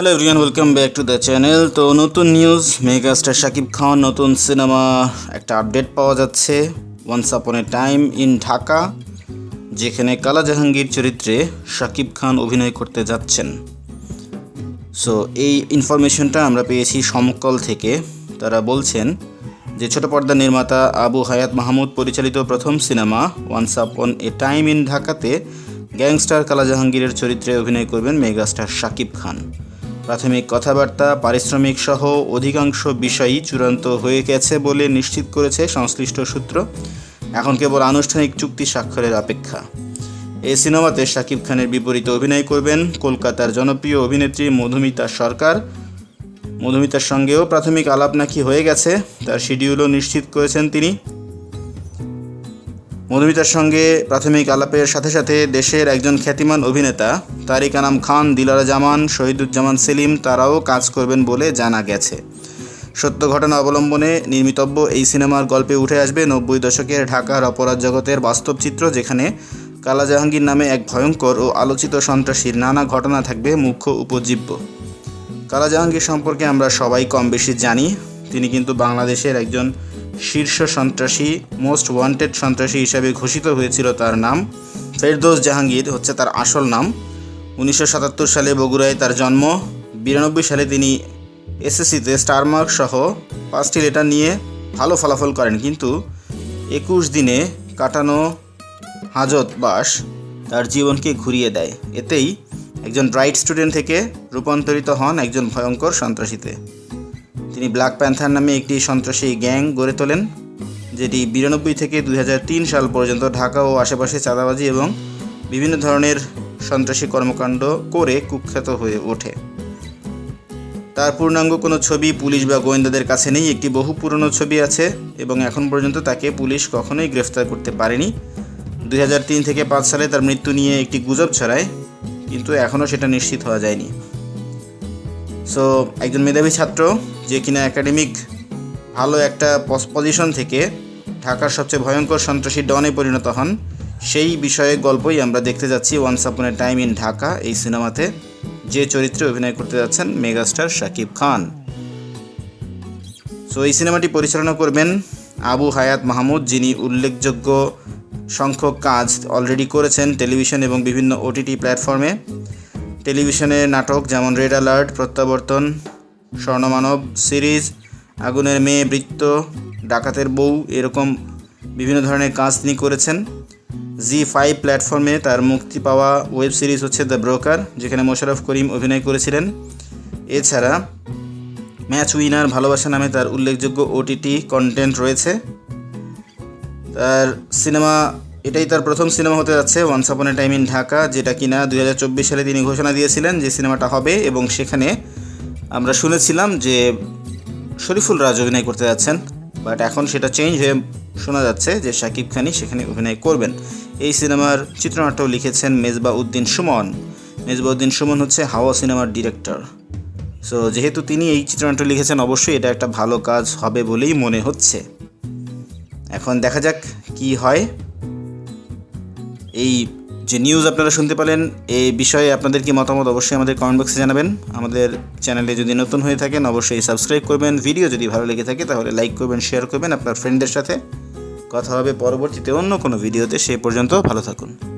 Hello everyone welcome back to the channel তো নতুন news megastar Shakib Khan নতুন সিনেমা একটা আপডেট পাওয়া যাচ্ছে। Once upon a time in Dhaka যেখানে কালা জাহাঙ্গীর চরিত্রে শাকিব খান অভিনয় করতে যাচ্ছেন। সো এই ইনফরমেশনটা আমরা পেয়েছি সমকল থেকে। তারা বলছেন যে, ছোট পর্দার নির্মাতা আবু হায়াত মাহমুদ পরিচালিত প্রথম cinema once upon a time in ঢাকাতে গ্যাংস্টার কালা জাহাঙ্গীরের চরিত্রে অভিনয় করবেন মেগাস্টার শাকিব খান প্রাথমিক কথাবার্তা, পারিশ্রমিক সহ অধিকাংশ বিষয়ই চূড়ান্ত হয়ে গেছে বলে নিশ্চিত করেছে সংশ্লিষ্ট সূত্র। এখন কেবল আনুষ্ঠানিক চুক্তি স্বাক্ষরের অপেক্ষা। এই সিনেমাতে শাকিব খানের বিপরীতে অভিনয় করবেন কলকাতার জনপ্রিয় অভিনেত্রী মধুমিতা সরকার। মধুমিতার সঙ্গেও প্রাথমিক আলাপ নাকি হয়ে গেছে, তার শিডিউলও নিশ্চিত করেছেন তিনি। মধুমিতার সঙ্গে প্রাথমিক আলাপের সাথে সাথে দেশের একজন খ্যাতিমান অভিনেতা তারিক আনাম খান দিলারা জামান শহীদুজ্জামান সেলিম তারাও কাজ করবেন বলে জানা গেছে। সত্য ঘটনা অবলম্বনে নির্মিতব্য এই সিনেমার গল্পে উঠে আসবে নব্বই দশকের ঢাকার অপরাধ জগতের বাস্তব চিত্র যেখানে কালা জাহাঙ্গীর নামে এক ভয়ঙ্কর ও আলোচিত সন্ত্রাসীর নানা ঘটনা থাকবে মুখ্য উপজীব্য। কালা জাহাঙ্গীর সম্পর্কে আমরা সবাই কম বেশি জানি। তিনি কিন্তু বাংলাদেশের একজন শীর্ষ সন্ত্রাসী মোস্ট ওয়ান্টেড সন্ত্রাসী হিসাবে ঘোষিত হয়েছিল তার নাম। ফেরদৌস জাহাঙ্গীর হচ্ছে তার আসল নাম। উনিশশো সাতাত্তর সালে বগুড়ায় তার জন্ম। বিরানব্বই সালে তিনি এসএসসিতে স্টার মার্ক সহ পাঁচটি লেটার নিয়ে ভালো ফলাফল করেন। কিন্তু একুশ দিনে কাটানো হাজত বাস তার জীবনকে ঘুরিয়ে দেয়। এতেই একজন ব্রাইট স্টুডেন্ট থেকে রূপান্তরিত হন একজন ভয়ঙ্কর সন্ত্রাসীতে। তিনি ব্ল্যাক প্যান্থার নামে একটি সন্ত্রাসী গ্যাং গড়ে তোলেন, যেটি বিরানব্বই থেকে দুই হাজার তিন সাল পর্যন্ত ঢাকা ও আশেপাশে চাঁদাবাজি এবং বিভিন্ন ধরনের সন্ত্রাসী কর্মকাণ্ড করে কুখ্যাত হয়ে ওঠে। তার পূর্ণাঙ্গ কোনো ছবি পুলিশ বা গোয়েন্দাদের কাছে নেই, একটি বহু পুরনো ছবি আছে এবং এখন পর্যন্ত তাকে পুলিশ কখনোই গ্রেফতার করতে পারেনি। দুই হাজার তিন থেকে পাঁচ সালে তার মৃত্যু নিয়ে একটি গুজব ছড়ায়, কিন্তু এখনও সেটা নিশ্চিত হওয়া যায়নি। সো একজন মেধাবী ছাত্র যে কিনা একাডেমিক ভালো একটা পজিশন থেকে ঢাকার সবচেয়ে ভয়ঙ্কর সন্ত্রাসী ডনে পরিণত হন, সেই বিষয়ে গল্পই আমরা দেখতে যাচ্ছি once upon a time in Dhaka এই সিনেমাতে যে চরিত্রে অভিনয় করতে যাচ্ছেন মেগাস্টার শাকিব খান। সো এই সিনেমাটি পরিচালনা করবেন আবু হায়াত মাহমুদ, যিনি উল্লেখযোগ্য সংখ্যক কাজ অলরেডি করেছেন টেলিভিশন এবং বিভিন্ন ওটিটি প্ল্যাটফর্মে টেলিভিশনে নাটক যেমন রেড অ্যালার্ট প্রত্যাবর্তন, স্বর্ণমানব সিরিজ, আগুনের মেয়ে বৃত্ত, ডাকাতের বউ এরকম বিভিন্ন ধরনের কাজ তিনি করেছেন। জি ফাইভ প্ল্যাটফর্মে তার মুক্তি পাওয়া ওয়েব সিরিজ হচ্ছে দ্য ব্রোকার যেখানে মোশাররফ করিম অভিনয় করেছিলেন। এছাড়া ম্যাচ উইনার ভালোবাসা নামে তার উল্লেখযোগ্য ওটিটি কন্টেন্ট রয়েছে। তার সিনেমা এটাই তার প্রথম সিনেমা হতে যাচ্ছে once upon a time in Dhaka যেটা কিনা দু হাজার চব্বিশ সালে তিনি ঘোষণা দিয়েছিলেন যে সিনেমাটা হবে এবং সেখানে আমরা শুনেছিলাম যে শরীফুল রাজ অভিনয় করতে যাচ্ছেন বাট এখন সেটা চেঞ্জ হয়ে শোনা যাচ্ছে যে শাকিব খানই সেখানে অভিনয় করবেন। এই সিনেমার চিত্রনাট্য লিখেছেন মেজবা উদ্দিন সুমন। মেজবা উদ্দিন সুমন হচ্ছে হাওয়া সিনেমার ডিরেক্টর সো যেহেতু তিনি এই চিত্রনাট্য লিখেছেন, অবশ্যই এটা একটা ভালো কাজ হবে বলেই মনে হচ্ছে। এখন দেখা যাক কি হয়। এই যে নিউজ আপনারা শুনতে পেলেন, এই বিষয়ে আপনাদের কি মতামত অবশ্যই আমাদের কমেন্ট বক্সে জানাবেন। আমাদের চ্যানেলে যদি নতুন হয়ে থাকেন, অবশ্যই সাবস্ক্রাইব করবেন। ভিডিও যদি ভালো লেগে থাকে, তাহলে লাইক করবেন শেয়ার করবেন। আপনার ফ্রেন্ডদের সাথে কথা হবে। পরবর্তীতে অন্য কোনো ভিডিওতে সে পর্যন্ত ভালো থাকুন।